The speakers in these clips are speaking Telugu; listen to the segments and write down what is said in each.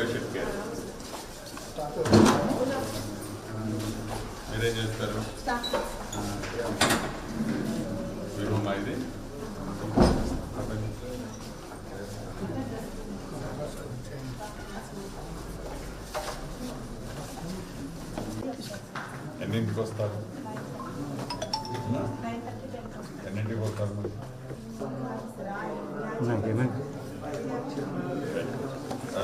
పేషెంట్ మీరేం చేస్తారు? మీ ఇది ఎన్నింటికి వస్తారు? ఎన్నింటికి వస్తారు మరి?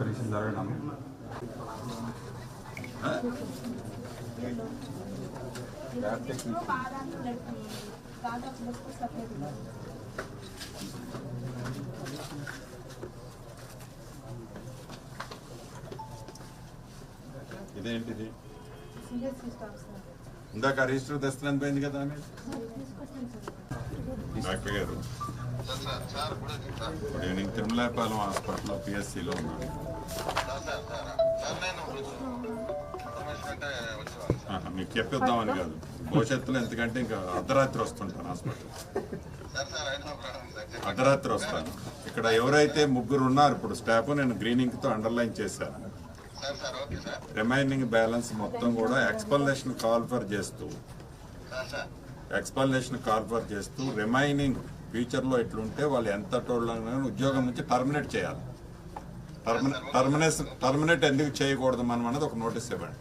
నిమిషం జరగడం ఇదేంటిది? ఇందాక రిజిస్టర్ తెస్తున్నాను పోయింది కదా ఆమె? డాక్టర్ గారు గుడ్ ఈవినింగ్. తిరుమలాపాలెం హాస్పిటల్లో పిఎస్సిలో ఉన్నాను. మీకు చెప్పిద్దామని కాదు. భవిష్యత్తులో ఎందుకంటే ఇంకా అర్ధరాత్రి వస్తుంటాను హాస్పిటల్. అర్ధరాత్రి వస్తాను. ఇక్కడ ఎవరైతే ముగ్గురు ఉన్నారు ఇప్పుడు స్టాఫ్ నేను గ్రీనింగ్తో అండర్లైన్ చేశాను. రిమైనింగ్ బ్యాలెన్స్ మొత్తం కూడా ఎక్స్ప్లనేషన్ కాల్ఫర్ చేస్తూ ఎక్స్ప్లనేషన్ కాల్ఫర్ చేస్తూ రిమైనింగ్ ఫ్యూచర్లో ఎట్లుంటే వాళ్ళు ఎంత టోళ్ళని ఉద్యోగం నుంచి టర్మినేట్ చేయాలి. టర్మినేషన్ టర్మినేట్ ఎందుకు చేయకూడదు మనం అనేది ఒక నోటీస్ ఇవ్వండి.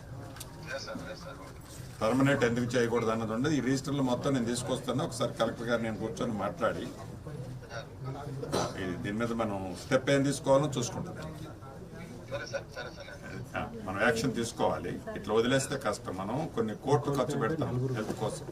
టర్మినేట్ ఎందుకు చేయకూడదు అన్నది ఉండదు. ఈ రిజిస్టర్లు మొత్తం నేను తీసుకొస్తాను ఒకసారి కలెక్టర్ గారు నేను కూర్చొని మాట్లాడి ఇది దీని మీద మనం స్టెప్ ఏం తీసుకోవాలో చూసుకుంటుంది మనం యాక్షన్ తీసుకోవాలి. ఇట్లా వదిలేస్తే కష్టం. మనం కొన్ని కోట్లు ఖర్చు పెడతాం హెల్త్ కోసం.